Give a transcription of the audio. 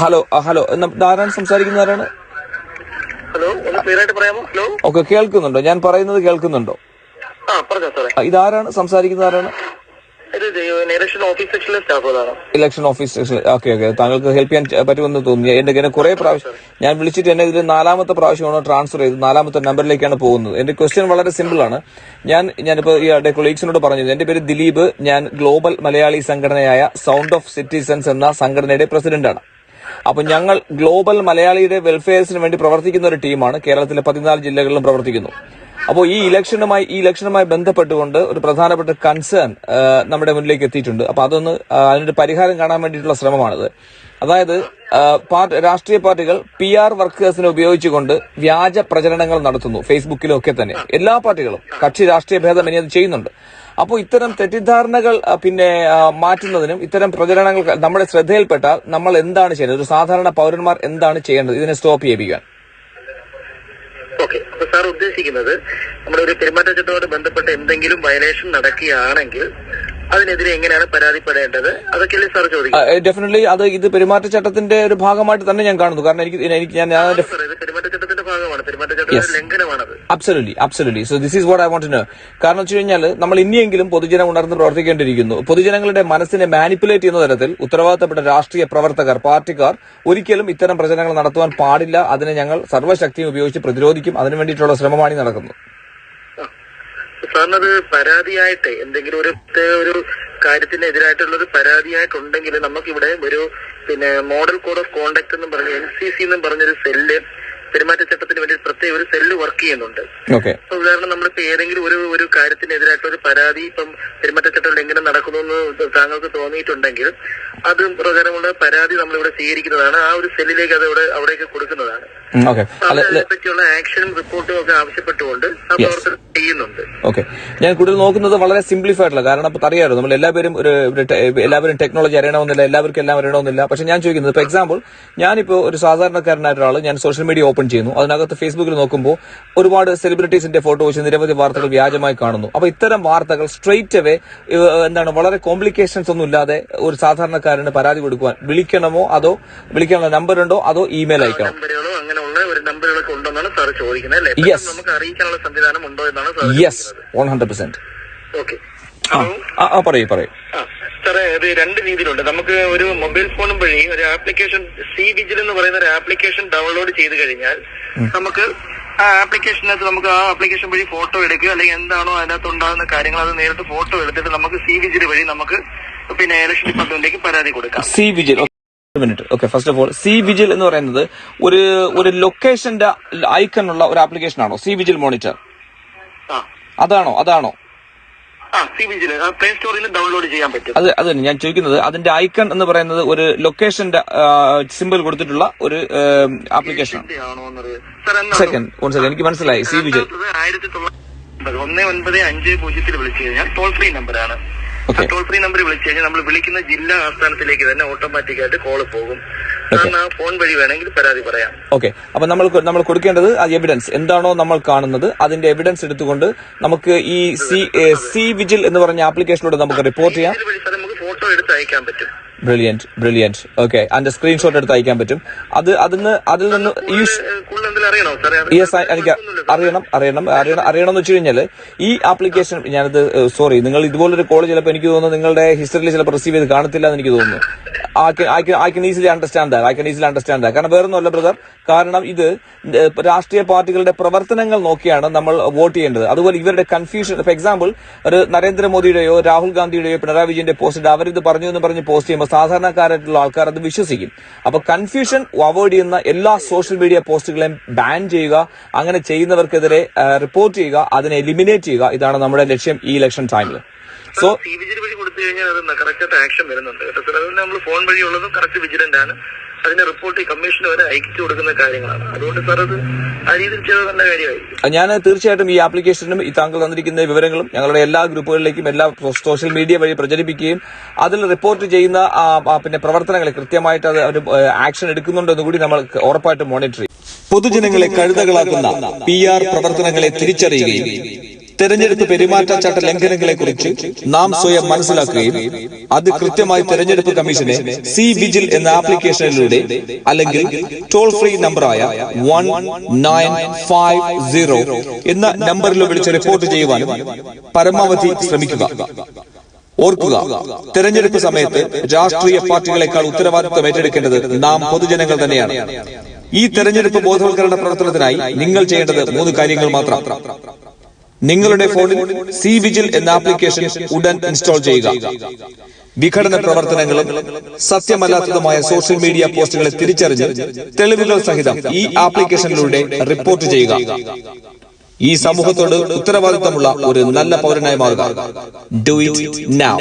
Hello hello ആരാണ് സംസാരിക്കുന്ന ആരാണ്? ഓക്കെ കേൾക്കുന്നുണ്ടോ? ഞാൻ പറയുന്നത് കേൾക്കുന്നുണ്ടോ? ഇതാരാണ്? സംസാരിക്കുന്ന ആരാണ്? ഇലക്ഷൻ ഓഫീസ് ഓക്കെ ഓക്കെ താങ്കൾക്ക് ഹെൽപ്പ് ചെയ്യാൻ പറ്റുമെന്ന് തോന്നി എന്റെ ഇങ്ങനെ കുറെ പ്രാവശ്യം ഞാൻ വിളിച്ചിട്ട് എന്നെ ഇതിൽ നാലാമത്തെ പ്രാവശ്യമാണ് ട്രാൻസ്ഫർ ചെയ്ത് നാലാമത്തെ നമ്പറിലേക്കാണ് പോകുന്നത്. എന്റെ ക്വസ്റ്റ്യൻ വളരെ സിമ്പിൾ ആണ്. ഞാൻ ഞാനിപ്പോ ഈ അടുത്ത കൊളീഗ്സിനോട് പറഞ്ഞു എന്റെ പേര് ദിലീപ്. ഞാൻ ഗ്ലോബൽ മലയാളി സംഘടനയായ സൗണ്ട് ഓഫ് സിറ്റിസൺസ് എന്ന സംഘടനയുടെ പ്രസിഡന്റാണ് അപ്പൊ ഞങ്ങൾ ഗ്ലോബൽ മലയാളിയുടെ വെൽഫെയർസിന് വേണ്ടി പ്രവർത്തിക്കുന്ന ഒരു ടീമാണ്. കേരളത്തിലെ പതിനാല് ജില്ലകളിലും പ്രവർത്തിക്കുന്നു. അപ്പോൾ ഈ ഇലക്ഷനുമായി ഈ ഇലക്ഷനുമായി ബന്ധപ്പെട്ടുകൊണ്ട് ഒരു പ്രധാനപ്പെട്ട കൺസേൺ നമ്മുടെ മുന്നിലേക്ക് എത്തിയിട്ടുണ്ട്. അപ്പൊ അതൊന്ന് അതിന്റെ പരിഹാരം കാണാൻ വേണ്ടിയിട്ടുള്ള ശ്രമമാണിത്. അതായത് രാഷ്ട്രീയ പാർട്ടികൾ പി ആർ വർക്കേഴ്സിനെ ഉപയോഗിച്ചുകൊണ്ട് വ്യാജ പ്രചരണങ്ങൾ നടത്തുന്നു. ഫേസ്ബുക്കിലും ഒക്കെ തന്നെ. എല്ലാ പാർട്ടികളും കക്ഷി രാഷ്ട്രീയ ഭേദം ഇനി അത് ചെയ്യുന്നുണ്ട്. അപ്പോൾ ഇത്തരം തെറ്റിദ്ധാരണകൾ പിന്നെ മാറ്റുന്നതിനും ഇത്തരം പ്രചരണങ്ങൾ നമ്മുടെ ശ്രദ്ധയിൽപ്പെട്ടാൽ നമ്മൾ എന്താണ് ചെയ്യുന്നത്? ഒരു സാധാരണ പൗരന്മാർ എന്താണ് ചെയ്യേണ്ടത്? ഇതിനെ സ്റ്റോപ്പ് ചെയ്യിപ്പിക്കാൻ. ഓക്കെ. അപ്പൊ സാർ ഉദ്ദേശിക്കുന്നത് നമ്മുടെ ഒരു പെരുമാറ്റച്ചട്ടവുമായിട്ട് ബന്ധപ്പെട്ട് എന്തെങ്കിലും വയലേഷൻ നടക്കുകയാണെങ്കിൽ അതിനെതിരെ എങ്ങനെയാണ് പരാതിപ്പെടേണ്ടത്? അതൊക്കെയല്ലേ സാർ ചോദിക്കുന്നത്? ഡെഫിനറ്റ്ലി അത് ഇത് പെരുമാറ്റച്ചട്ടത്തിന്റെ ഒരു ഭാഗമായിട്ട് തന്നെ ഞാൻ കാണുന്നു. കാരണം എനിക്ക് എനിക്ക് ഞാൻ ഞാൻ അതിന്റെ സാർ ഇത് പെരുമാറ്റച്ചട്ടത്തിന്റെ ഭാഗമാണ് പെരുമാറ്റച്ചട്ടത്തിന്റെ ലംഘനമാണത് absolutely absolutely so this is what I want know കാരണം വെച്ച് കഴിഞ്ഞാൽ നമ്മൾ ഇനിയെങ്കിലും പൊതുജനം ഉണർന്ന് പ്രവർത്തിക്കേണ്ടിയിരിക്കുന്നു. പൊതുജനങ്ങളുടെ മനസ്സിനെ മാനിപ്പുലേറ്റ് ചെയ്യുന്ന തരത്തിൽ ഉത്തരവാദിത്തപ്പെട്ട രാഷ്ട്രീയ പ്രവർത്തകർ പാർട്ടിക്കാർ ഒരിക്കലും ഇത്തരം പ്രചരണങ്ങൾ നടത്തുവാൻ പാടില്ല. അതിനെ ഞങ്ങൾ സർവശക്തിയും ഉപയോഗിച്ച് പ്രതിരോധിക്കും. അതിനു വേണ്ടിയിട്ടുള്ള ശ്രമമാണ് നടക്കുന്നത്. സാറിനത് പരാതിയായിട്ട് എന്തെങ്കിലും ഒരു ഒരു കാര്യത്തിനെതിരായിട്ടുള്ള ഒരു പരാതിയായിട്ടുണ്ടെങ്കിൽ നമുക്കിവിടെ ഒരു പിന്നെ മോഡൽ കോഡ് ഓഫ് കോണ്ടാക്ട് എന്ന് പറഞ്ഞ എൻ സി സി എന്നും പറഞ്ഞൊരു സെല്ല് പെരുമാറ്റച്ചട്ടത്തിന് വേണ്ടി പ്രത്യേക ഒരു സെല്ല് വർക്ക് ചെയ്യുന്നുണ്ട്. ഇപ്പൊ ഉദാഹരണം നമ്മളിപ്പോ ഏതെങ്കിലും ഒരു ഒരു കാര്യത്തിനെതിരായിട്ടുള്ള ഒരു പരാതി ഇപ്പം പെരുമാറ്റച്ചട്ടം എങ്ങനെ നടക്കുന്നു എന്ന് താങ്കൾക്ക് തോന്നിയിട്ടുണ്ടെങ്കിൽ അത് പ്രകാരമുള്ള പരാതി നമ്മൾ ഇവിടെ സ്വീകരിക്കുന്നതാണ്. ആ ഒരു സെല്ലിലേക്ക് അത് ഇവിടെ അവിടേക്ക് കൊടുക്കുന്നതാണ്. ഓക്കെ. അതിനെ പറ്റിയുള്ള ആക്ഷനും റിപ്പോർട്ടും ഒക്കെ ആവശ്യപ്പെട്ടുകൊണ്ട് ആ പ്രവർത്തനം ചെയ്യുന്നുണ്ട്. ഓക്കെ. ഞാൻ കൂടുതൽ നോക്കുന്നത് വളരെ സിംപ്ലിഫൈഡ് ആയിട്ടുള്ള കാരണം ഇപ്പൊ അറിയാമല്ലോ നമ്മൾ എല്ലാവരും ഒരു എല്ലാവരും ടെക്നോളജി അറിയണമെന്നില്ല എല്ലാവർക്കും എല്ലാം അറിയണമെന്നില്ല. പക്ഷെ ഞാൻ ചോദിക്കുന്നത് ഇപ്പൊ എക്സാമ്പിൾ ഞാനിപ്പോ ഒരു സാധാരണക്കാരനായ ഒരാൾ ഞാൻ സോഷ്യൽ മീഡിയ ഓപ്പൺ ചെയ്യുന്നു. അതിനകത്ത് ഫേസ്ബുക്കിൽ നോക്കുമ്പോൾ ഒരുപാട് സെലിബ്രിറ്റീസിന്റെ ഫോട്ടോ വെച്ച് നിരവധി വാർത്തകൾ വ്യാജമായി കാണുന്നു. അപ്പൊ ഇത്തരം വാർത്തകൾ സ്ട്രെയിറ്റ് അവേ എന്താണ് വളരെ കോംപ്ലിക്കേഷൻസ് ഒന്നും ഇല്ലാതെ ഒരു സാധാരണക്കാരന് പരാതി കൊടുക്കുവാൻ വിളിക്കണമോ അതോ വിളിക്കാനുള്ള നമ്പർ ഉണ്ടോ അതോ email അയക്കണോ sir yes one hundred percent പറയൂ പറയൂ. സാറേ അത് രണ്ട് രീതിയിലുണ്ട്. നമുക്ക് ഒരു മൊബൈൽ ഫോണും വഴി ഒരു ആപ്ലിക്കേഷൻ സി വിജിൽ എന്ന് പറയുന്ന ഒരു ആപ്ലിക്കേഷൻ ഡൗൺലോഡ് ചെയ്ത് കഴിഞ്ഞാൽ നമുക്ക് ആ ആപ്ലിക്കേഷനകത്ത് നമുക്ക് ആ ആപ്ലിക്കേഷൻ വഴി ഫോട്ടോ എടുക്കുക അല്ലെങ്കിൽ എന്താണോ അതിനകത്ത് ഉണ്ടാകുന്ന കാര്യങ്ങൾ അത് നേരിട്ട് ഫോട്ടോ എടുത്തിട്ട് നമുക്ക് സി വിജിൽ വഴി നമുക്ക് പിന്നെ ഇലക്ഷൻ ഡിപ്പാർട്ട്മെന്റിലേക്ക് പരാതി കൊടുക്കാം. C Vigil minute. Okay first of all C Vigil എന്ന് പറയുന്നത് ഒരു ഒരു ലൊക്കേഷന്റെ ഐക്കൺ ഉള്ള ഒരു ആപ്ലിക്കേഷൻ ആണോ സി വിജിൽ മോണിറ്റർ അതാണോ? അതാണോ? പ്ലേ സ്റ്റോറിൽ ഡൗൺലോഡ് ചെയ്യാൻ പറ്റും. അത് അത് ഞാൻ ചോദിക്കുന്നത് അതിന്റെ ഐക്കൺ എന്ന് പറയുന്നത് ഒരു ലൊക്കേഷന്റെ സിമ്പിൾ കൊടുത്തിട്ടുള്ള ഒരു ആപ്ലിക്കേഷൻ സെക്കൻഡ് വൺ സെക്കൻഡ് എനിക്ക് മനസ്സിലായി. C Vigil. ആയിരത്തി തൊള്ളായിരത്തി ഒന്ന് ഒൻപത് അഞ്ച് പൂജ്യത്തിൽ വിളിച്ചു കഴിഞ്ഞാൽ ടോൾ ഫ്രീ നമ്പറാണ്. ടോൾ ഫ്രീ നമ്പർ വിളിച്ചു കഴിഞ്ഞാൽ നമ്മൾ വിളിക്കുന്ന ജില്ലാ ആസ്ഥാനത്തിലേക്ക് തന്നെ ഓട്ടോമാറ്റിക് ആയിട്ട് കോൾ പോകും ആ ഫോൺ വഴി വേണമെങ്കിൽ പരാതി പറയാം. ഓക്കെ അപ്പൊ നമ്മൾ നമ്മൾ കൊടുക്കേണ്ടത് ആ എവിഡൻസ് എന്താണോ നമ്മൾ കാണുന്നത്. അതിന്റെ എവിഡൻസ് എടുത്തുകൊണ്ട് നമുക്ക് ഈ സി സി വിജിൽ എന്ന് പറഞ്ഞ ആപ്ലിക്കേഷനിലൂടെ നമുക്ക് റിപ്പോർട്ട് ചെയ്യാം. നമുക്ക് ഫോട്ടോ എടുത്ത് അയക്കാൻ പറ്റും. ബ്രില്യന്റ് ബ്രില്യന്റ് ഓക്കെ അതിന്റെ സ്ക്രീൻഷോട്ട് എടുത്ത് അയക്കാൻ പറ്റും. അത് അതിന് അതിൽ നിന്ന് ഈ യെസ് അറിയണം? അറിയണം അറിയണം അറിയണം എന്ന് വെച്ച് കഴിഞ്ഞാൽ ഈ ആപ്ലിക്കേഷൻ ഞാനത് സോറി നിങ്ങൾ ഇതുപോലൊരു കോൾ ചിലപ്പോൾ എനിക്ക് തോന്നുന്നു നിങ്ങളുടെ ഹിസ്റ്ററിയിൽ ചിലപ്പോൾ റിസീവ് ചെയ്ത് കാണത്തില്ല എന്ന് എനിക്ക് തോന്നുന്നു. I can easily understand that I can easily understand that കാരണം വേറൊന്നുമല്ല ബ്രദർ കാരണം ഇത് രാഷ്ട്രീയ പാർട്ടികളുടെ പ്രവർത്തനങ്ങൾ നോക്കിയാണ് നമ്മൾ വോട്ട് ചെയ്യേണ്ടത്. അതുപോലെ ഇവരുടെ കൺഫ്യൂഷൻ ഫോർ എക്സാമ്പിൾ ഒരു നരേന്ദ്രമോദിയുടെയോ രാഹുൽ ഗാന്ധിയുടെയോ പിണറായി വിജയന്റെ പോസ്റ്റ് അവരിത് പറഞ്ഞു എന്ന് പറഞ്ഞ് പോസ്റ്റ് ചെയ്യുമ്പോൾ സാധാരണക്കാരായിട്ടുള്ള ആൾക്കാർ അത് വിശ്വസിക്കും. അപ്പൊ കൺഫ്യൂഷൻ അവോയ്ഡ് ചെയ്യുന്ന എല്ലാ സോഷ്യൽ മീഡിയ പോസ്റ്റുകളെയും ബാൻ ചെയ്യുക അങ്ങനെ ചെയ്യുന്നവർക്കെതിരെ റിപ്പോർട്ട് ചെയ്യുക അതിനെ എലിമിനേറ്റ് ചെയ്യുക. ഇതാണ് നമ്മുടെ ലക്ഷ്യം ഈ ഇലക്ഷൻ ടൈമിൽ സോ സി വിജിൽ വഴി കൊടുത്തു കഴിഞ്ഞാൽ അത് കറക്റ്റ് ആക്ഷൻ വരുന്നുണ്ട് കേട്ടോ. സാർ അതുകൊണ്ട് നമ്മൾ ഫോൺ വഴി ഉള്ളതും കറക്റ്റ് വിജിലന്റ് ആണ്. അതിന്റെ റിപ്പോർട്ട് ഈ കമ്മീഷന് വരെ അയച്ചു കൊടുക്കുന്ന കാര്യങ്ങളാണ്. അതുകൊണ്ട് സാർ അത് ആ രീതിയിൽ ചെയ്ത നല്ല കാര്യമായിരിക്കും. ഞാൻ തീർച്ചയായിട്ടും ഈ ആപ്ലിക്കേഷനും ഈ താങ്കൾ തന്നിരിക്കുന്ന വിവരങ്ങളും ഞങ്ങളുടെ എല്ലാ ഗ്രൂപ്പുകളിലേക്കും എല്ലാ സോഷ്യൽ മീഡിയ വഴി പ്രചരിപ്പിക്കുകയും അതിൽ റിപ്പോർട്ട് ചെയ്യുന്ന പിന്നെ പ്രവർത്തനങ്ങൾ കൃത്യമായിട്ട് അത് അവർ ആക്ഷൻ എടുക്കുന്നുണ്ടോ എന്ന് കൂടി നമ്മൾ ഉറപ്പായിട്ട് മോണിറ്റർ ചെയ്യും. പൊതുജനങ്ങളെ കഴുതകളാക്കുന്ന പി ആർ പ്രവർത്തനങ്ങളെ തിരിച്ചറിയുകയും തെരഞ്ഞെടുപ്പ് പെരുമാറ്റച്ചട്ട ലംഘനങ്ങളെ കുറിച്ച് നാം സ്വയം മനസ്സിലാക്കുകയും അത് കൃത്യമായി തെരഞ്ഞെടുപ്പ് കമ്മീഷനെ സി വിജിൽ എന്ന ആപ്ലിക്കേഷനിലൂടെ അല്ലെങ്കിൽ ടോൾ ഫ്രീ നമ്പറായ വൺ നയൻ ഫൈവ് സീറോ എന്ന നമ്പറിൽ വിളിച്ച് റിപ്പോർട്ട് ചെയ്യുവാനും പരമാവധി ശ്രമിക്കുക. ഓർക്കുക തെരഞ്ഞെടുപ്പ് സമയത്ത് രാഷ്ട്രീയ പാർട്ടികളെക്കാൾ ഉത്തരവാദിത്വം ഏറ്റെടുക്കേണ്ടത് നാം പൊതുജനങ്ങൾ തന്നെയാണ്. ഈ തെരഞ്ഞെടുപ്പ് ബോധവൽക്കരണ പ്രവർത്തനത്തിനായി നിങ്ങൾ ചെയ്യേണ്ടത് മൂന്ന് കാര്യങ്ങൾ മാത്രം. നിങ്ങളുടെ ഫോണിൽ സി വിജിൽ എന്ന ആപ്ലിക്കേഷൻ ഉടൻ ഇൻസ്റ്റാൾ ചെയ്യുക. വിഘടന പ്രവർത്തനങ്ങളും സത്യമല്ലാത്തതുമായ സോഷ്യൽ മീഡിയ പോസ്റ്റുകളെ തിരിച്ചറിഞ്ഞ് തെളിവുകൾ സഹിതം ഈ ആപ്ലിക്കേഷനിലൂടെ റിപ്പോർട്ട് ചെയ്യുക. ഈ സമൂഹത്തോട് ഉത്തരവാദിത്തമുള്ള ഒരു നല്ല പൗരനായി മാറുക. Do it now